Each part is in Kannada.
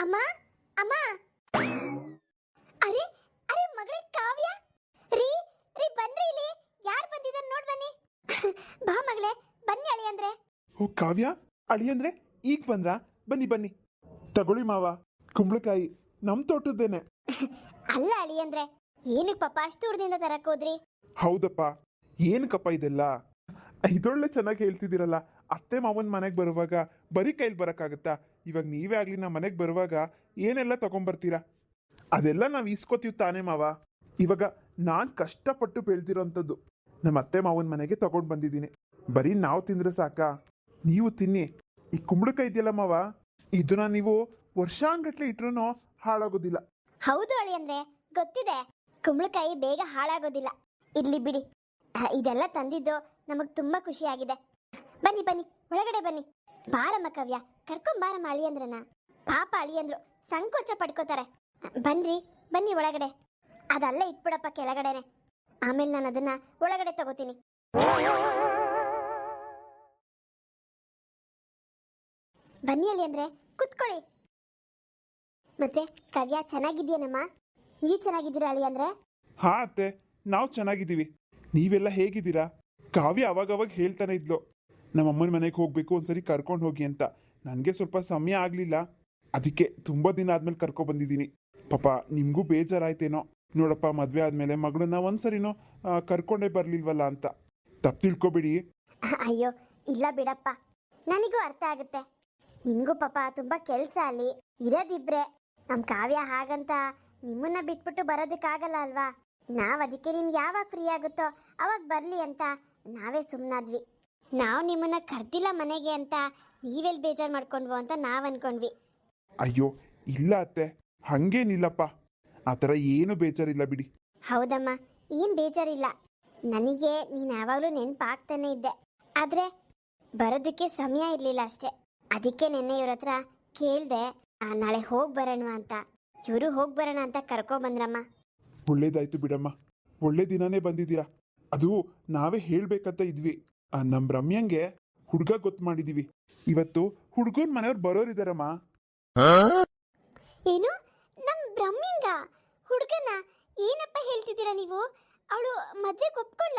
ಅಮ್ಮ ಅಮ್ಮ. ಅರೆ ಅರೆ ಮಗಳೇ ಕಾವ್ಯ. ರೀ ರೀ ಬನ್ರಿ ಇಲ್ಲಿ. ಯಾರು ಬಂದಿದ್ದಾರೆ ನೋಡ್ ಬನ್ನಿ. ಬಾ ಮಗಳೇ ಬನ್ನಿ ಅಳಿ ಅಂದ್ರೆ. ಓ ಕಾವ್ಯ ಅಳಿಯಂದ್ರೆ ಈಗ ಬಂದ್ರಾ? ಬನ್ನಿ ಬನ್ನಿ. ತಗೊಳ್ಳಿ ಮಾವ ಕುಂಬಳಕಾಯಿ ನಮ್ ತೋಟದ್ದೇನೆ. ಅಲ್ಲ ಅಳಿ ಅಂದ್ರೆ ಏನಕ್ಕೆ ಪಾಪ ಅಷ್ಟು ದೂರದಿಂದ ತರಕ್ ಹೋದ್ರಿ? ಹೌದಪ್ಪ ಏನಕ್ಕಪ್ಪ ಇದೆಲ್ಲ? ಇದೊಳ್ಳೆ ಚೆನ್ನಾಗಿ ಹೇಳ್ತಿದ್ದೀರಲ್ಲ ಅತ್ತೆ ಮಾವನ್ ಮನೆಗೆ ಬರುವಾಗ ಬರೀ ಕೈಲಿ ಬರೋಕ್ಕಾಗತ್ತಾ? ಇವಾಗ ನೀವೇ ಆಗ್ಲಿ ನಮ್ಮ ಮನೆಗೆ ಬರುವಾಗ ಏನೆಲ್ಲ ತಗೊಂಬರ್ತೀರಾ? ಅದೆಲ್ಲ ನಾವು ಈಸ್ಕೋತೀವಿ ತಾನೇ ಮಾವ. ಇವಾಗ ನಾನು ಕಷ್ಟಪಟ್ಟು ಬೆಳ್ದಿರೋಂಥದ್ದು ನಮ್ಮ ಅತ್ತೆ ಮಾವನ ಮನೆಗೆ ತಗೊಂಡು ಬಂದಿದ್ದೀನಿ. ಬರೀ ನಾವು ತಿಂದ್ರೆ ಸಾಕಾ? ನೀವು ತಿನ್ನಿ. ಈ ಕುಂಬಳಕಾಯಿ ಇದೆಯಲ್ಲ ಮಾವ? ಇದನ್ನ ನೀವು ವರ್ಷಾಂಗಟ್ಲೆ ಇಟ್ರು ಹಾಳಾಗೋದಿಲ್ಲ. ಹೌದು ಅಳಿ ಅಂದ್ರೆ, ಗೊತ್ತಿದೆ. ಕುಂಬಳಕಾಯಿ ಬೇಗ ಹಾಳಾಗೋದಿಲ್ಲ. ಇರ್ಲಿ ಬಿಡಿ. ಇದೆಲ್ಲ ತಂದಿದ್ದು ನಮಗ್ ತುಂಬಾ ಖುಷಿಯಾಗಿದೆ. ಬನ್ನಿ ಬನ್ನಿ. ಒಳಗಡೆ ಬನ್ನಿ. ಬಾರಮ್ಮ ಕವ್ಯ ಬಾರಮ್ಮ ಅಳಿಯಂದ್ರನ ಪಾಪ ಅಳಿಯಂದ್ರು ಸಂಕೋಚ ಪಡ್ಕೋತಾರೆ. ಬನ್ರಿ, ಬನ್ನಿ ಒಳಗಡೆ. ಅದಲ್ಲೇ ಇಟ್ಬಿಡಪ್ಪ ಕೆಳಗಡೆನೆ. ಆಮೇಲೆ ನಾನು ಅದನ್ನ ಒಳಗಡೆ ತಗೋತೀನಿ. ಬನ್ನಿ ಅಳಿ ಅಂದ್ರೆ, ಕುತ್ಕೊಳ್ಳಿ. ಮತ್ತೆ, ಕವ್ಯ, ಚೆನ್ನಾಗಿದ್ಯೇನಮ್ಮ? ನೀವು ಚೆನ್ನಾಗಿದ್ದೀರಾ ಅಳಿ ಅಂದ್ರೆ? ಹಾ ಅತ್ತೆ, ನಾವು ಚೆನ್ನಾಗಿದ್ದೀವಿ. ನೀವೆಲ್ಲ ಹೇಗಿದ್ದೀರಾ? ಕಾವ್ಯ ಅವಾಗವಾಗ ಹೇಳ್ತಾನೆ ಇದ್ಲು. ನಮ್ಮ ಅಮ್ಮನ ಮನೆಗೆ ಹೋಗಬೇಕು ಒಂದ್ಸರಿ ಕರ್ಕೊಂಡು ಹೋಗಿ ಅಂತ. ನನಗೆ ಸ್ವಲ್ಪ ಸಮಯ ಆಗಲಿಲ್ಲ. ಅದಕ್ಕೆ ತುಂಬ ದಿನ ಆದಮೇಲೆ ಕರ್ಕೊ ಬಂದಿದ್ದೀನಿ. ಪಾಪ, ನಿಮಗೂ ಬೇಜಾರಾಯ್ತೇನೋ? ನೋಡಪ್ಪ, ಮದುವೆ ಆದಮೇಲೆ ಮಗಳನ್ನ ಒಂದ್ಸರಿನೋ ಕರ್ಕೊಂಡೇ ಬರಲಿಲ್ವಲ್ಲ ಅಂತ. ತಪ್ಪು ತಿಳ್ಕೊಬಿಡಿ. ಅಯ್ಯೋ, ಇಲ್ಲ ಬಿಡಪ್ಪ. ನನಗೂ ಅರ್ಥ ಆಗುತ್ತೆ. ನಿನ್ಗೂ ಪಾಪ ತುಂಬಾ ಕೆಲಸ ಅಲ್ಲಿ. ಇರೋದಿಬ್ರೆ. ನಮ್ಮ ಕಾವ್ಯ ಹಾಗಂತ ನಿಮ್ಮನ್ನ ಬಿಟ್ಬಿಟ್ಟು ಬರೋದಕ್ಕಾಗಲ್ಲ ಅಲ್ವಾ? ನಾವು ಅದಕ್ಕೆ ನಿಮ್ಗೆ ಯಾವಾಗ ಫ್ರೀ ಆಗುತ್ತೋ ಅವಾಗ ಬರಲಿ ಅಂತ ನಾವೇ ಸುಮ್ಮನಾದ್ವಿ ನಾವು ನಿಮ್ಮನ್ನ ಕರ್ದಿಲ್ಲ ಮನೆಗೆ ಅಂತ ನೀವೆಲ್ಲಿ ಬೇಜಾರು ಮಾಡ್ಕೊಂಡ್ವು ಅಂತ ನಾವ್ ಅನ್ಕೊಂಡ್ವಿ. ಅಯ್ಯೋ ಇಲ್ಲ ಅತ್ತೆ. ಹಂಗೇನಿಲ್ಲಪ್ಪ. ಆ ಥರ ಏನು ಬೇಜಾರಿಲ್ಲ ಬಿಡಿ. ಹೌದಮ್ಮ ಏನ್ ಬೇಜಾರಿಲ್ಲ. ನನಗೆ ನೀನ್ ಯಾವಾಗಲೂ ನೆನಪಾಗ್ತಾನೆ ಇದ್ದೆ. ಆದ್ರೆ ಬರೋದಕ್ಕೆ ಸಮಯ ಇರ್ಲಿಲ್ಲ ಅಷ್ಟೇ. ಅದಕ್ಕೆ ನೆನ್ನೆ ಇವ್ರ ಹತ್ರ ಕೇಳ್ದೆ ನಾಳೆ ಹೋಗ್ ಬರೋಣ ಅಂತ. ಇವರು ಹೋಗ್ ಬರೋಣ ಅಂತ ಕರ್ಕೊ ಬಂದ್ರಮ್ಮ. ಒಳ್ಳೇದಾಯ್ತು ಬಿಡಮ್ಮ. ಒಳ್ಳೆ ದಿನಾನೇ ಬಂದಿದ್ದೀರಾ. ಅದು ನಾವೇ ಹೇಳ್ಬೇಕಂತ ಇದ್ವಿ. ಆ, ನಮ್ಮ ರಮ್ಯಂಗೆ ಹುಡ್ಗ ಗೊತ್ತು ಮಾಡಿದೀವಿ. ಇವತ್ತು ಹುಡ್ಗನ್ ಮನೆಯವ್ರು ಬರೋರಿದಾರಮ್ಮ. ಏನು? ನಮ್ ಬ್ರಹ್ಮಿಂಗ? ಹುಡುಗನ ಏನಪ್ಪ ಹೇಳ್ತಿದ್ದೀರಾ ನೀವು? ಅವಳು ಮದ್ವೆಗೆ ಒಪ್ಕೊಳ್ಳ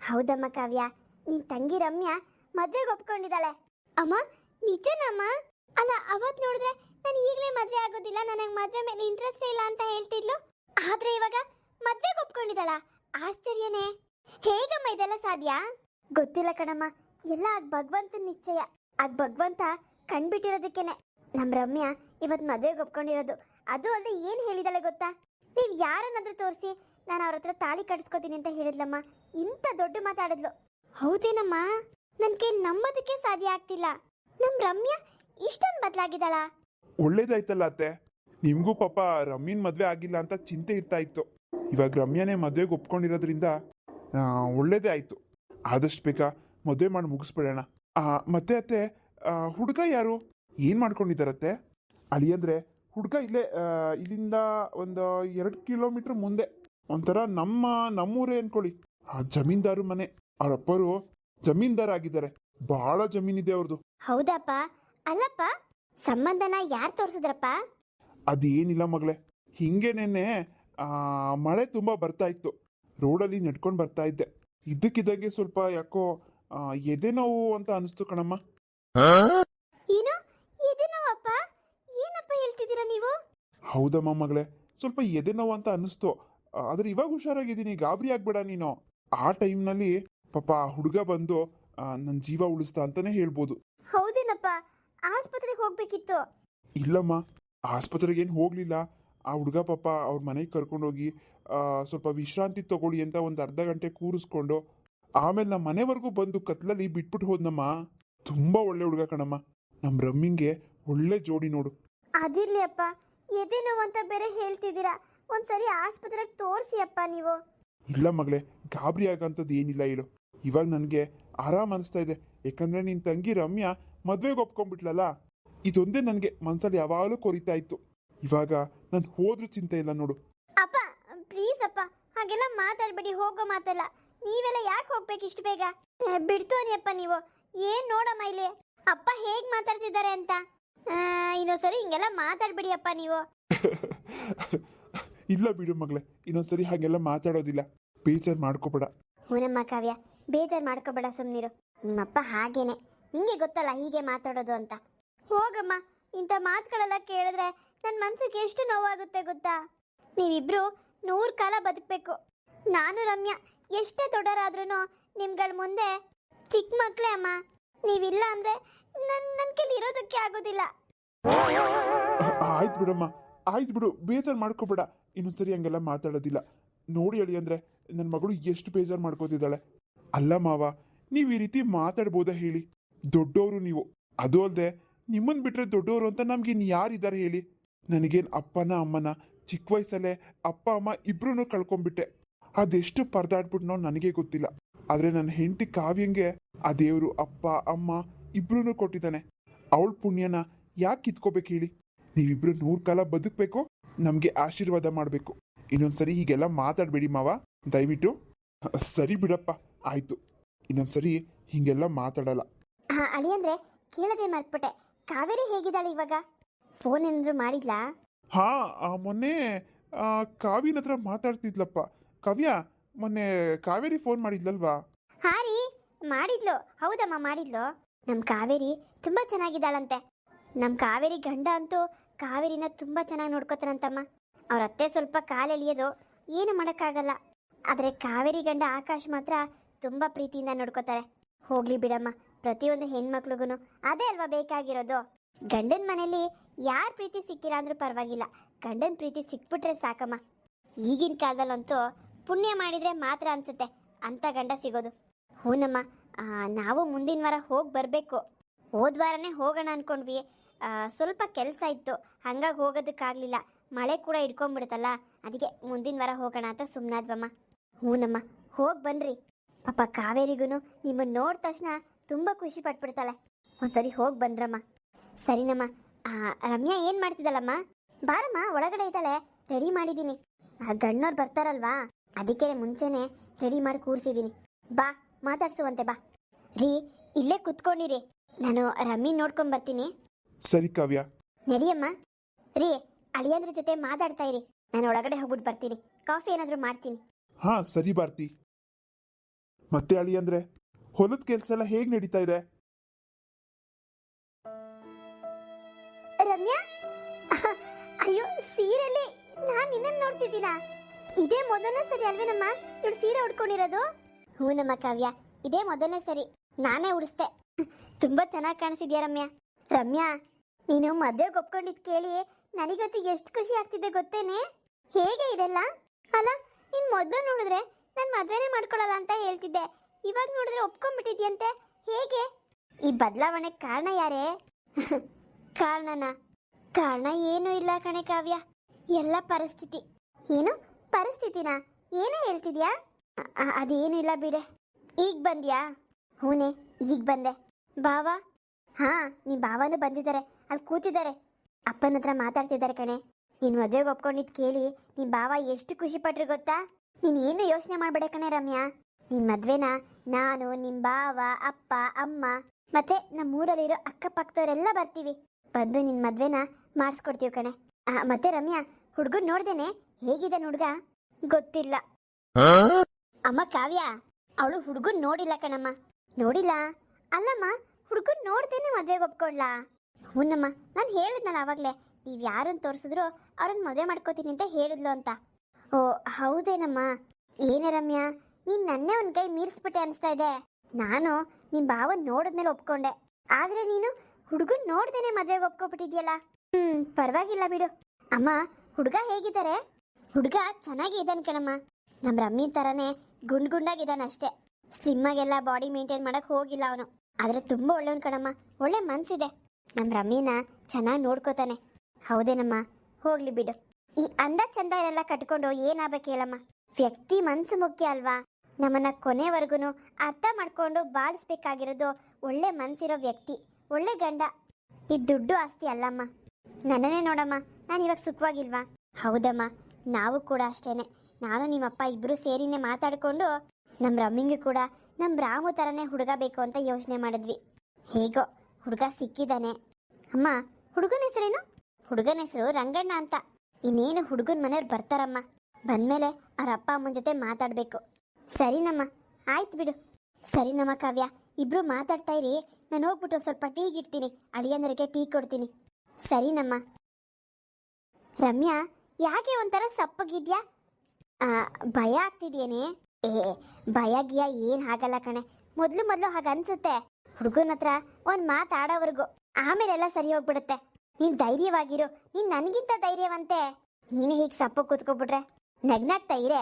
ಹೌದಮ್ಮ ಕಾವ್ಯ. ನಿನ್ ತಂಗಿ ರಮ್ಯಾ ಮದ್ವೆಗೆ ಒಪ್ಕೊಂಡಿದ್ದಾಳೆ. ಅಮ್ಮ ನಿಜನಮ್ಮ? ಅಲ್ಲ ಅವತ್ ನೋಡಿದ್ರೆ ನಾನು ಈಗಲೇ ಮದ್ವೆ ಆಗೋದಿಲ್ಲ ನನಗೆ ಮದ್ವೆ ಮೇಲೆ ಇಂಟ್ರೆಸ್ಟ್ ಇಲ್ಲ ಅಂತ ಹೇಳ್ತಿದ್ಲು. ಆದ್ರೆ ಇವಾಗ ಮದ್ವೆಗೆ ಒಪ್ಕೊಂಡಿದ್ದಾಳ? ಆಶ್ಚರ್ಯನೇ. ಹೇಗಮ್ಮ ಇದೆಲ್ಲ ಸಾಧ್ಯ? ಗೊತ್ತಿಲ್ಲ ಕಣಮ್ಮ. ಎಲ್ಲ ಆಗ ಭಗವಂತನ ನಿಶ್ಚಯ. ಆಗ ಭಗವಂತ ಕಣ್ಬಿಟ್ಟಿರೋದಕ್ಕೇನೆ. ನಮ್ ರಮ್ಯಾ ಇವತ್ ಮದ್ವೆಗೆ ಒಪ್ಕೊಂಡಿರೋದು. ಅದು ಅಲ್ಲದೆ ಏನ್ ಹೇಳಿದಾಳೆ ಗೊತ್ತಾ? ನೀವ್ ಯಾರನ್ನಾದ್ರೂ ತೋರಿಸಿ ನಾನು ಅವ್ರ ಹತ್ರ ತಾಳಿ ಕಟ್ಸ್ಕೊತೀನಿ ಅಂತ ಹೇಳಿದ್ಲಮ್ಮ. ಇಂಥ ದೊಡ್ಡ ಮಾತಾಡಿದ್ಲು. ಹೌದೇನಮ್ಮ? ನನ್ ಕೈ ನಂಬೋದಕ್ಕೆ ಸಾಧ್ಯ ಆಗ್ತಿಲ್ಲ. ನಮ್ ರಮ್ಯಾ ಇಷ್ಟೊಂದು ಬದಲಾಗಿದ್ದಾಳ. ಒಳ್ಳೇದಾಯ್ತಲ್ಲ ಅತ್ತೆ. ನಿಮ್ಗೂ ಪಾಪ ರಮ್ಯನ್ ಮದ್ವೆ ಆಗಿಲ್ಲ ಅಂತ ಚಿಂತೆ ಇರ್ತಾ ಇತ್ತು. ಇವಾಗ ರಮ್ಯನೇ ಮದ್ವೆಗೆ ಒಪ್ಕೊಂಡಿರೋದ್ರಿಂದ ಒಳ್ಳೇದೇ ಆಯ್ತು. ಆದಷ್ಟು ಬೇಗ ಮದುವೆ ಮಾಡಿ ಮುಗಿಸ್ಬಿಡೋಣ. ಮತ್ತೆ ಅತ್ತೆ ಹುಡುಗ ಯಾರು? ಏನು ಮಾಡ್ಕೊಂಡಿದ್ದಾರತ್ತೆ? ಅಲ್ಲಿ ಅಂದರೆ ಹುಡುಗ ಇಲ್ಲೇ ಇಲ್ಲಿಂದ ಒಂದು ಎರಡು ಕಿಲೋಮೀಟ್ರ್ ಮುಂದೆ. ಒಂಥರ ನಮ್ಮ ನಮ್ಮೂರೇ ಅನ್ಕೊಳ್ಳಿ. ಆ ಜಮೀನ್ದಾರು ಮನೆ. ಅವರಪ್ಪರು ಜಮೀನ್ದಾರ ಆಗಿದ್ದಾರೆ. ಬಹಳ ಜಮೀನಿದೆ ಅವ್ರದ್ದು ಹೌದಪ್ಪ. ಅಲ್ಲಪ್ಪ ಸಂಬಂಧನ ಯಾರು ತೋರಿಸಿದ್ರಪ್ಪ? ಅದೇನಿಲ್ಲ ಮಗಳೇ. ಹಿಂಗೆ ನೆನ್ನೆ ಆ, ಮಳೆ ತುಂಬ ಬರ್ತಾ ಇತ್ತು. ರೋಡಲ್ಲಿ ನಡ್ಕೊಂಡು ಬರ್ತಾ ಇದ್ದೆ. ಇದ್ದಕ್ಕಿದ್ದಾಗೆ ಸ್ವಲ್ಪ ಯಾಕೋ ಎದೆ ನೋವು ಅಂತ ಅನಿಸ್ತು ಕಣಮ್ಮ. ಏನು? ಇದೇನವಪ್ಪ ಏನಪ್ಪ ಹೇಳ್ತಿದ್ದೀರಾ ನೀವು? ಹೌದಮ್ಮ ಮಗಳೇ ಸ್ವಲ್ಪ ಎದೆ ನೋವು ಅಂತ ಅನಿಸ್ತು. ಆದ್ರೆ ಇವಾಗ ಹುಷಾರಾಗಿದ್ದೀನಿ ಗಾಬರಿ ಆಗ್ಬೇಡ ನೀನು. ಆ ಟೈಮ್ನಲ್ಲಿ ಪಾಪ ಆ ಹುಡುಗ ಬಂದು ನನ್ನ ಜೀವ ಉಳಿಸ್ತಾ ಅಂತಾನೆ ಹೇಳ್ಬೋದು. ಹೌದೇನಪ್ಪ? ಆಸ್ಪತ್ರೆಗೆ ಹೋಗ್ಬೇಕಿತ್ತು. ಇಲ್ಲಮ್ಮ ಆಸ್ಪತ್ರೆಗೆ ಏನು ಹೋಗ್ಲಿಲ್ಲ. ಆ ಹುಡುಗ ಪಾಪ ಅವ್ರ ಮನೆಗೆ ಕರ್ಕೊಂಡೋಗಿ ಸ್ವಲ್ಪ ವಿಶ್ರಾಂತಿ ತಗೊಳ್ಳಿ ಅಂತ ಒಂದು ಅರ್ಧ ಗಂಟೆ ಕೂರಿಸ್ಕೊಂಡು ಆಮೇಲೆ ನಮ್ಮ ಮನೆವರೆಗೂ ಬಂದು ಕತ್ಲಲ್ಲಿ ಬಿಟ್ಬಿಟ್ಟು ಹೋದ್ನಮ್ಮ. ತುಂಬಾ ಒಳ್ಳೆ ಹುಡುಗ ಕಣಮ್ಮ. ನಮ್ಮ ರಮ್ಮಿಂಗೆ ಒಳ್ಳೆ ಜೋಡಿ ನೋಡು. ಅದಿರ್ಲಿ ಅಪ್ಪ. ಎದೆ ನೋವು ಅಂತ ಬೇರೆ ಹೇಳ್ತಿದ್ದೀರಾ? ಒಂದ್ಸರಿ ಆಸ್ಪತ್ರೆಗೆ ತೋರಿಸಿ ಅಪ್ಪ ನೀವು. ಇಲ್ಲ ಮಗಳೇ ಗಾಬರಿ ಆಗಂಥದ್ದು ಏನಿಲ್ಲ ಹೇಳು. ಇವಾಗ ನನಗೆ ಆರಾಮ್ ಅನಿಸ್ತಾ ಇದೆ. ಯಾಕಂದ್ರೆ ನಿನ್ನ ತಂಗಿ ರಮ್ಯಾ ಮದುವೆಗೆ ಒಪ್ಕೊಂಡ್ಬಿಟ್ಲಲ್ಲ? ಇದೊಂದೇ ನನಗೆ ಮನಸ್ಸಲ್ಲಿ ಯಾವಾಗಲೂ ಕೊರಿತಾ ಇತ್ತು. ಇವಾಗ ನಾನು ಹೋದ್ರೂ ಚಿಂತೆ ಇಲ್ಲ ನೋಡು. ಪ್ಲೀಸ್ ಅಪ್ಪ ಹಾಗೆಲ್ಲ ಮಾತಾಡಬೇಡಿ ಹೋಗೋ ಮಾತಲ್ಲ. ನೀವೆಲ್ಲ ಯಾಕೆ ಹೋಗ್ಬೇಕು ಇಷ್ಟು ಬೇಗ? ಬಿಡ್ತೋನಿ ಅಪ್ಪ ನೀವು. ಏನ್ ನೋಡಮ್ಮ ಇಲ್ಲಿ? ಅಪ್ಪ ಹೇಗ್ ಮಾತಾಡ್ತಿದ್ದಾರೆ ಅಂತ? ಇನ್ನೊಂದ್ಸರಿ ಹಿಂಗೆಲ್ಲ ಮಾತಾಡ್ಬಿಡಿಯಪ್ಪ ನೀವು. ಇಲ್ಲ ಬಿಡು ಮಗಳೇ ಇನ್ನೊಂದ್ಸರಿ ಹಾಗೆಲ್ಲ ಮಾತಾಡೋದಿಲ್ಲ. ಬೇಜಾರ್ ಮಾಡ್ಕೋಬೇಡ. ಹೂನಮ್ಮ ಕಾವ್ಯ ಬೇಜಾರು ಮಾಡ್ಕೋಬೇಡ ನಿಮ್ಮ ನಿಮ್ಮಪ್ಪ ಹಾಗೇನೆ. ನಿಂಗೆ ಗೊತ್ತಲ್ಲ ಹೀಗೆ ಮಾತಾಡೋದು ಅಂತ. ಹೋಗಮ್ಮ ಇಂಥ ಮಾತುಗಳೆಲ್ಲ ಕೇಳಿದ್ರೆ ನನ್ನ ಮನ್ಸಿಗೆ ಎಷ್ಟು ನೋವಾಗುತ್ತೆ ಗೊತ್ತಾ? ನೀವಿಬ್ರು ನೂರು ಕಾಲ ಬದುಕಬೇಕು. ನಾನು ರಮ್ಯಾ, ಎಷ್ಟೇ ದೊಡ್ಡರಾದ್ರೂ ನಿಮ್ಗಳ ಮುಂದೆ ಚಿಕ್ಕ ಮಕ್ಕಳೇ ಅಮ್ಮ. ನೀವಿಲ್ಲ ಅಂದರೆ ನನ್ನ ನನ್ನ ಕೈಲಿ ಇರೋದಕ್ಕೆ ಆಗೋದಿಲ್ಲ. ಆಯ್ತು ಬಿಡಮ್ಮ, ಆಯ್ತು ಬಿಡು, ಬೇಜಾರು ಮಾಡ್ಕೋಬೇಡ. ಇನ್ನೊಂದ್ಸರಿ ಹಂಗೆಲ್ಲ ಮಾತಾಡೋದಿಲ್ಲ. ನೋಡಿ ಹೇಳಿ ಅಂದ್ರೆ ನನ್ನ ಮಗಳು ಎಷ್ಟು ಬೇಜಾರು ಮಾಡ್ಕೋತಿದ್ದಾಳೆ. ಅಲ್ಲ ಮಾವ, ನೀವು ಈ ರೀತಿ ಮಾತಾಡ್ಬೋದಾ ಹೇಳಿ? ದೊಡ್ಡವರು ನೀವು. ಅದು ಅಲ್ಲದೆ ನಿಮ್ಮನ್ನು ಬಿಟ್ರೆ ದೊಡ್ಡವರು ಅಂತ ನಮ್ಗೇನು ಯಾರಿದ್ದಾರೆ ಹೇಳಿ? ನನಗೇನು ಅಪ್ಪನ, ಅಮ್ಮನ ಚಿಕ್ಕ ವಯಸ್ಸಲ್ಲೇ ಅಪ್ಪ, ಅಮ್ಮ ಇಬ್ರು ಕಳ್ಕೊಂಡ್ಬಿಟ್ಟೆ. ಅದೆಷ್ಟು ಪರದಾಡ್ಬಿಟ್ನೋ ನನಗೆ ಗೊತ್ತಿಲ್ಲ. ಆದರೆ ನನ್ನ ಹೆಂಡತಿ ಕಾವ್ಯಂಗೆ ಆ ದೇವರು, ಅಪ್ಪ, ಅಮ್ಮ ಇಬ್ರು ಕೊಟ್ಟಿದ್ದಾನೆ. ಅವಳ ಪುಣ್ಯನ ಯಾಕೆ ಕಿತ್ಕೋಬೇಕು ಹೇಳಿ? ನೀವಿಬ್ರು ನೂರು ಕಾಲ ಬದುಕಬೇಕು, ನಮಗೆ ಆಶೀರ್ವಾದ ಮಾಡಬೇಕು. ಇನ್ನೊಂದ್ಸರಿ ಹೀಗೆಲ್ಲ ಮಾತಾಡಬೇಡಿ ಮಾವ. ದಯವಿಟ್ಟು. ಸರಿ ಬಿಡಪ್ಪ, ಆಯಿತು. ಇನ್ನೊಂದ್ಸರಿ ಹೀಗೆಲ್ಲ ಮಾತಾಡಲ್ಲ. ಅಳಿ ಅಂದ್ರೆ ಕೇಳದೆ ಮರ್ತ್ಬಿಟ್ಟೆ. ಕಾವೇರಿ ಹೇಗಿದ್ದಾಳೆ ಇವಾಗ? ಫೋನ್ ಏನಾದ್ರು ಮಾಡಿದ್ಲಾ? ಹಾ ಮೊನ್ನೆ ಕಾವಿನ ಹತ್ರ ಮಾತಾಡ್ತಿದ್ಲಪ್ಪ. ಕಾವ್ಯ, ಮೊನ್ನೆ ಕಾವೇರಿ ಫೋನ್ ಮಾಡಿದ್ಲಲ್ವಾ? ಹಾ ರೀ, ಮಾಡಿದ್ಲು. ಹೌದಮ್ಮ ಮಾಡಿದ್ಲು. ನಮ್ಮ ಕಾವೇರಿ ತುಂಬ ಚೆನ್ನಾಗಿದ್ದಾಳಂತೆ. ನಮ್ಮ ಕಾವೇರಿ ಗಂಡ ಅಂತೂ ಕಾವೇರಿನ ತುಂಬ ಚೆನ್ನಾಗಿ ನೋಡ್ಕೋತಾನಂತಮ್ಮ. ಅವ್ರ ಅತ್ತೆ ಸ್ವಲ್ಪ ಕಾಲು ಎಳಿಯೋದು ಏನು ಮಾಡೋಕ್ಕಾಗಲ್ಲ. ಆದರೆ ಕಾವೇರಿ ಗಂಡ ಆಕಾಶ್ ಮಾತ್ರ ತುಂಬ ಪ್ರೀತಿಯಿಂದ ನೋಡ್ಕೋತಾರೆ. ಹೋಗ್ಲಿ ಬಿಡಮ್ಮ, ಪ್ರತಿಯೊಂದು ಹೆಣ್ಮಕ್ಳಿಗೂ ಅದೇ ಅಲ್ವಾ ಬೇಕಾಗಿರೋದು? ಗಂಡನ ಮನೇಲಿ ಯಾರ ಪ್ರೀತಿ ಸಿಕ್ಕಿಲ್ಲ ಅಂದ್ರೂ ಪರವಾಗಿಲ್ಲ. ಗಂಡನ ಪ್ರೀತಿ ಸಿಕ್ಬಿಟ್ರೆ ಸಾಕಮ್ಮ. ಈಗಿನ ಕಾಲದಲ್ಲಂತೂ ಪುಣ್ಯ ಮಾಡಿದ್ರೆ ಮಾತ್ರ ಅನ್ಸುತ್ತೆ. ಅಂತ ಗಂಡ ಸಿಗೋದು. ಹೂನಮ್ಮ ನಾವು ಮುಂದಿನ ವಾರ ಹೋಗಿ ಬರಬೇಕು. ಹೋದ ವಾರನೇ ಹೋಗೋಣ ಅನ್ಕೊಂಡ್ವಿ. ಸ್ವಲ್ಪ ಕೆಲಸ ಇತ್ತು. ಹಂಗಾಗಿ ಹೋಗೋದಕ್ಕಾಗಲಿಲ್ಲ. ಮಳೆ ಕೂಡ ಹಿಡ್ಕೊಂಡ್ಬಿಡುತ್ತಲ್ಲ ಅದಕ್ಕೆ ಮುಂದಿನ ವಾರ ಹೋಗೋಣ ಅಂತ ಸುಮ್ಮನಾದ್ವಮ್ಮ ಹೂನಮ್ಮ, ಹೋಗಿ ಬನ್ನಿರಿ ಪಾಪ ಕಾವೇರಿಗೂ ನಿಮ್ಮನ್ನು ನೋಡಿದ ತಕ್ಷಣ ತುಂಬ ಖುಷಿ ಪಟ್ಬಿಡ್ತಾಳೆ. ಒಂದ್ಸರಿ ಹೋಗಿ ಬನ್ರಮ್ಮ ಸರಿನಮ್ಮ. ಆ, ರಮ್ಯಾ ಏನು ಮಾಡ್ತಿದ್ದಾಳಮ್ಮ? ಬಾರಮ್ಮ ಒಳಗಡೆ ಇದ್ದಾಳೆ. ರೆಡಿ ಮಾಡಿದ್ದೀನಿ. ಗಣ್ಣವ್ರು ಬರ್ತಾರಲ್ವಾ? ಅದಕ್ಕೆ ಮುಂಚೆನೆ ರೆಡಿ ಮಾಡಿ ಕೂರಿಸಿದ್ದೀನಿ. ಬಾ ಮಾತಾಡ್ಸುವಂತೆ ಬಾ. ರೀ ಇಲ್ಲೇ ಕುತ್ಕೊಂಡಿರಿ. ನಾನು ರಮ್ಮಿ ನೋಡ್ಕೊಂಡು ಬರ್ತೀನಿ. ಸರಿ ಕಾವ್ಯ. ನಡಿಯಮ್ಮ. ರೀ ಅಳಿಯಂದ್ರ ಜೊತೆ ಮಾತಾಡ್ತಾ ಇರಿ. ನಾನು ಒಳಗಡೆ ಹೋಗ್ಬಿಟ್ಟು ಬರ್ತೀನಿ. ಕಾಫಿ ಏನಾದರೂ ಮಾಡ್ತೀನಿ. ಹಾ ಸರಿ ಬರ್ತಿ ಮತ್ತೆ ಅಳಿಯಂದ್ರೆ ಹೊಲದ ಕೆಲಸ ಎಲ್ಲ ಹೇಗೆ ನಡೀತಾ ಇದೆ? ಅಯ್ಯೋ ಸೀರೆಲಿ ನಾನು ನಿನ್ನನ್ನು ನೋಡ್ತಿದ್ದೀನಾ? ಇದೇ ಮೊದಲನೇ ಸರಿ ಅಲ್ವೇನಮ್ಮ? ಇವಳು ಸೀರೆ ಉಡ್ಕೊಂಡಿರೋದು? ನಮ್ಮ ಕಾವ್ಯ, ಇದೇ ಮೊದಲನೇ ಸರಿ. ನಾನೇ ಉಡಿಸ್ದೆ. ತುಂಬ ಚೆನ್ನಾಗಿ ಕಾಣಿಸಿದ್ಯಾ ರಮ್ಯಾ? ರಮ್ಯಾ, ನೀನು ಮದುವೆಗೆ ಒಪ್ಕೊಂಡಿದ್ದು ಕೇಳಿ ನನಗಂತೂ ಎಷ್ಟು ಖುಷಿ ಆಗ್ತಿದೆ ಗೊತ್ತೇನೆ? ಹೇಗೆ ಇದೆಲ್ಲ? ಅಲ್ಲ, ನೀನು ಮೊದಲು ನೋಡಿದ್ರೆ ನಾನು ಮದ್ವೆನೇ ಮಾಡ್ಕೊಳ್ಳಲ್ಲ ಅಂತ ಹೇಳ್ತಿದ್ದೆ. ಇವಾಗ ನೋಡಿದ್ರೆ ಒಪ್ಕೊಂಡ್ಬಿಟ್ಟಿದ್ಯಂತೆ. ಹೇಗೆ? ಈ ಬದಲಾವಣೆ ಕಾರಣ ಯಾರೇ? ಕಾರಣನಾ? ಕಾರಣ ಏನೂ ಇಲ್ಲ ಕಣೆ ಕಾವ್ಯ. ಎಲ್ಲ ಪರಿಸ್ಥಿತಿ. ಏನು? ಪರಿಸ್ಥಿತಿನಾ? ಏನೇ ಹೇಳ್ತಿದ್ಯಾ? ಅದೇನು ಇಲ್ಲ ಬಿಡೆ. ಈಗ ಬಂದ್ಯಾ? ಹೂನೆ, ಈಗ ಬಂದೆ. ಬಾವ ಹಾ ನಿಮ್ಮ ಬಾವನು ಬಂದಿದ್ದಾರೆ. ಅಲ್ಲಿ ಕೂತಿದ್ದಾರೆ. ಅಪ್ಪನ ಹತ್ರ ಮಾತಾಡ್ತಿದ್ದಾರೆ ಕಣೆ. ನೀನು ಮದುವೆಗೆ ಒಪ್ಕೊಂಡಿದ್ದು ಕೇಳಿ ನಿಮ್ಮ ಬಾವ ಎಷ್ಟು ಖುಷಿ ಪಟ್ರಿ ಗೊತ್ತಾ? ನೀನು ಏನು ಯೋಚನೆ ಮಾಡಬೇಡ ಕಣೆ ರಮ್ಯಾ. ನಿನ್ನ ಮದ್ವೆನ? ನಾನು ನಿಮ್ಮ ಬಾವ ಅಪ್ಪ, ಅಮ್ಮ, ಮತ್ತೆ ನಮ್ಮೂರಲ್ಲಿರೋ ಅಕ್ಕಪಕ್ಕದವರೆಲ್ಲ ಬರ್ತೀವಿ. ಬಂದು ನಿನ್ನ ಮದ್ವೆನ ಮಾಡಿಸ್ಕೊಡ್ತೀವಿ ಕಣೆ. ಆ, ಮತ್ತೆ ರಮ್ಯಾ ಹುಡ್ಗನ್ ನೋಡ್ದೇನೆ ಹೇಗಿದೆ ಹುಡುಗ ಗೊತ್ತಿಲ್ಲ. ಅಮ್ಮ ಕಾವ್ಯ ಅವಳು ಹುಡುಗನ್ ನೋಡಿಲ್ಲ ಕಣಮ್ಮ. ನೋಡಿಲ್ಲ? ಅಲ್ಲಮ್ಮ ಹುಡುಗನ್ ನೋಡ್ದೇನೆ ಮದ್ವೆಗೆ ಒಪ್ಕೊಳ್ಳಾ ಹೂನಮ್ಮ ನಾನು ಹೇಳಿದ್ನಲ್ಲ ಅವಾಗಲೇ ನೀವು ಯಾರನ್ನು ತೋರಿಸಿದ್ರು ಅವ್ರನ್ನ ಮದುವೆ ಮಾಡ್ಕೋತೀನಿ ಅಂತ ಹೇಳಿದ್ಲು ಅಂತ. ಓ ಹೌದೇನಮ್ಮ? ಏನೇ ರಮ್ಯಾ ನೀನು ನನ್ನೇ ಒಂದು ಕೈ ಮೀರಿಸ್ಬಿಟ್ಟೆ ಅನಿಸ್ತಾ ಇದೆ. ನಾನು ನಿಮ್ಮ ಭಾವನ್ ನೋಡಿದ್ಮೇಲೆ ಒಪ್ಕೊಂಡೆ. ಆದರೆ ನೀನು ಹುಡುಗನ್ ನೋಡ್ದೇನೆ ಮದುವೆಗೆ ಒಪ್ಕೊಬಿಟ್ಟಿದ್ಯಲ್ಲ? ಹ್ಮ್, ಪರವಾಗಿಲ್ಲ ಬಿಡು. ಅಮ್ಮ, ಹುಡುಗ ಹೇಗಿದ್ದಾರೆ? ಹುಡುಗ ಚೆನ್ನಾಗಿ ಇದ್ದಾನೆ ಕಣಮ್ಮ. ನಮ್ಮ ರಮ್ಮಿ ಥರನೇ ಗುಂಡ್ ಗುಂಡಾಗಿದ್ದಾನೆ ಅಷ್ಟೇ. ಸ್ಲಿಮ್ ಆಗೆಲ್ಲ ಬಾಡಿ ಮೇಂಟೈನ್ ಮಾಡಕ್ ಹೋಗಿಲ್ಲ ಅವನು. ಆದ್ರೆ ತುಂಬಾ ಒಳ್ಳೆಯವನು ಕಣಮ್ಮ. ಒಳ್ಳೆ ಮನ್ಸಿದೆ. ನಮ್ಮ ರಮ್ಮಿನ ಚೆನ್ನಾಗಿ ನೋಡ್ಕೋತಾನೆ. ಹೌದೇನಮ್ಮ? ಹೋಗ್ಲಿ ಬಿಡು. ಈ ಅಂದ ಚಂದ ಎಲ್ಲ ಕಟ್ಕೊಂಡು ಏನಾಗಬೇಕು ಹೇಳಮ್ಮ? ವ್ಯಕ್ತಿ ಮನ್ಸು ಮುಖ್ಯ ಅಲ್ವಾ? ನಮ್ಮನ್ನ ಕೊನೆವರೆಗೂ ಅರ್ಥ ಮಾಡ್ಕೊಂಡು ಬಾಳಿಸ್ಬೇಕಾಗಿರೋದು ಒಳ್ಳೆ ಮನ್ಸಿರೋ ವ್ಯಕ್ತಿ. ಒಳ್ಳೆ ಗಂಡ. ಈ ದುಡ್ಡು ಆಸ್ತಿ ಅಲ್ಲಮ್ಮ. ನನ್ನನ್ನೇ ನೋಡಮ್ಮ. ನಾನು ಇವಾಗ ಸುಖವಾಗಿಲ್ವಾ? ಹೌದಮ್ಮ. ನಾವು ಕೂಡ ಅಷ್ಟೇನೆ. ನಾನು ನಿಮ್ಮಪ್ಪ ಇಬ್ಬರು ಸೇರಿನೇ ಮಾತಾಡಿಕೊಂಡು ನಮ್ಮ ರಮ್ಮಿಂಗ್ ಕೂಡ ನಮ್ಮ ರಾಮು ಥರನೇ ಹುಡುಗ ಬೇಕು ಅಂತ ಯೋಚನೆ ಮಾಡಿದ್ವಿ. ಹೇಗೋ, ಹುಡುಗ ಸಿಕ್ಕಿದ್ದಾನೆ ಅಮ್ಮ, ಹುಡುಗನ ಹೆಸರೇನು? ಹುಡುಗನ ಹೆಸರು ರಂಗಣ್ಣ ಅಂತ. ಇನ್ನೇನು ಹುಡುಗನ ಮನೆಯವ್ರು ಬರ್ತಾರಮ್ಮ. ಬಂದ್ಮೇಲೆ ಅವ್ರ ಅಪ್ಪ ಅಮ್ಮನ ಜೊತೆ ಮಾತಾಡಬೇಕು. ಸರಿನಮ್ಮ. ಆಯ್ತು ಬಿಡು. ಸರಿನಮ್ಮ ಕಾವ್ಯ. ಇಬ್ರು ಮಾತಾಡ್ತಾ ಇರಿ. ನಾನು ಹೋಗ್ಬಿಟ್ಟು ಸ್ವಲ್ಪ ಟೀಗೆ ಇಡ್ತೀನಿ ಅಳಿಯಂದರಿಗೆ ಟೀ ಕೊಡ್ತೀನಿ. ಸರಿನಮ್ಮ ರಮ್ಯಾ, ಯಾಕೆ ಒಂಥರ ಸಪ್ಪಗಿದ್ಯಾ? ಭಯ ಆಗ್ತಿದ್ಯೇನೆ? ಏ, ಭಯ ಗಿಯ ಏನ್ ಆಗಲ್ಲ ಕಣೆ. ಮೊದ್ಲು ಮೊದ್ಲು ಹಾಗ ಅನ್ಸುತ್ತೆ. ಹುಡುಗನ ಹತ್ರ ಒಂದ್ ಮಾತಾಡೋವರೆಗೂ ಆಮೇಲೆಲ್ಲ ಸರಿ ಹೋಗ್ಬಿಡುತ್ತೆ. ನೀನ್ ಧೈರ್ಯವಾಗಿರು. ನೀನ್ ನನ್ಗಿಂತ ಧೈರ್ಯವಂತೆ. ನೀನೇ ಹೀಗೆ ಸಪ್ಪು ಕೂತ್ಕೊಬಿಟ್ರೆ. ನಗ್ನಾಗ್ತಾ ಇರೆ.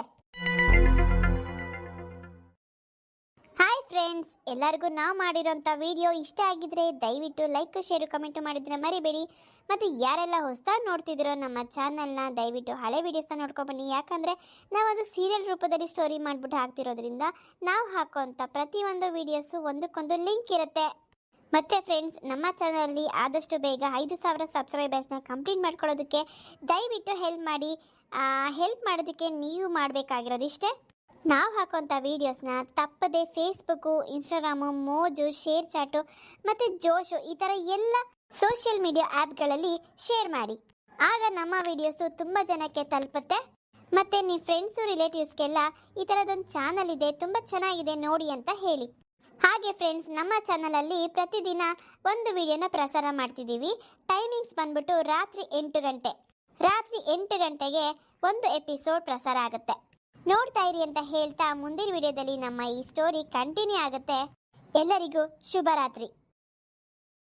ಫ್ರೆಂಡ್ಸ್, ಎಲ್ಲರಿಗೂ ನಾವು ಮಾಡಿರೋಂಥ ವಿಡಿಯೋ ಇಷ್ಟ ಆಗಿದ್ರೆ ದಯವಿಟ್ಟು ಲೈಕ್, ಶೇರು, ಕಮೆಂಟ್ ಮಾಡಿದ್ರೆ ಮರಿಬೇಡಿ. ಮತ್ತು ಯಾರೆಲ್ಲ ಹೊಸದಾಗಿ ನೋಡ್ತಿದ್ದೀರೋ ನಮ್ಮ ಚಾನಲ್ನ ದಯವಿಟ್ಟು ಹಳೆ ವೀಡಿಯೋಸ್ನ ನೋಡ್ಕೊಬನ್ನಿ ಬನ್ನಿ. ಯಾಕಂದರೆ ನಾವೊಂದು ಸೀರಿಯಲ್ ರೂಪದಲ್ಲಿ ಸ್ಟೋರಿ ಮಾಡಿಬಿಟ್ಟು ಹಾಕ್ತಿರೋದ್ರಿಂದ ನಾವು ಹಾಕೋಂಥ ಪ್ರತಿಯೊಂದು ವೀಡಿಯೋಸು ಒಂದಕ್ಕೊಂದು ಲಿಂಕ್ ಇರುತ್ತೆ. ಮತ್ತೆ ಫ್ರೆಂಡ್ಸ್, ನಮ್ಮ ಚಾನಲಲ್ಲಿ ಆದಷ್ಟು ಬೇಗ ಐದು ಸಾವಿರ ಸಬ್ಸ್ಕ್ರೈಬರ್ಸ್ನ ಕಂಪ್ಲೀಟ್ ಮಾಡ್ಕೊಳ್ಳೋದಕ್ಕೆ ದಯವಿಟ್ಟು ಹೆಲ್ಪ್ ಮಾಡಿ. ಹೆಲ್ಪ್ ಮಾಡೋದಕ್ಕೆ ನೀವು ಮಾಡಬೇಕಾಗಿರೋದಿಷ್ಟೇ ನಾವು ಹಾಕೋಂಥ ವೀಡಿಯೋಸ್ನ ತಪ್ಪದೆ Facebook Instagram Moj share chat ಮತ್ತು ಜೋಶು ಈ ಥರ ಎಲ್ಲ ಸೋಷಿಯಲ್ ಮೀಡಿಯಾ ಆ್ಯಪ್ಗಳಲ್ಲಿ ಶೇರ್ ಮಾಡಿ. ಆಗ ನಮ್ಮ ವೀಡಿಯೋಸು ತುಂಬ ಜನಕ್ಕೆ ತಲುಪುತ್ತೆ. ಮತ್ತು ನಿಮ್ಮ ಫ್ರೆಂಡ್ಸು ರಿಲೇಟಿವ್ಸ್ಗೆಲ್ಲ ಈ ಥರದೊಂದು ಚಾನಲ್ ಇದೆ, ತುಂಬ ಚೆನ್ನಾಗಿದೆ ನೋಡಿ ಅಂತ ಹೇಳಿ. ಹಾಗೆ ಫ್ರೆಂಡ್ಸ್ ನಮ್ಮ ಚಾನಲಲ್ಲಿ ಪ್ರತಿದಿನ ಒಂದು ವಿಡಿಯೋನ ಪ್ರಸಾರ ಮಾಡ್ತಿದ್ದೀವಿ. ಟೈಮಿಂಗ್ಸ್ ಬಂದ್ಬಿಟ್ಟು ರಾತ್ರಿ ಎಂಟು ಗಂಟೆ. ರಾತ್ರಿ ಎಂಟು ಗಂಟೆಗೆ ಒಂದು ಎಪಿಸೋಡ್ ಪ್ರಸಾರ ಆಗುತ್ತೆ. ನೋಡ್ತಾ ಇರಿ ಅಂತ ಹೇಳ್ತಾ ಮುಂದಿನ ವಿಡಿಯೋದಲ್ಲಿ ನಮ್ಮ ಈ ಸ್ಟೋರಿ ಕಂಟಿನ್ಯೂ ಆಗುತ್ತೆ. ಎಲ್ಲರಿಗೂ ಶುಭರಾತ್ರಿ.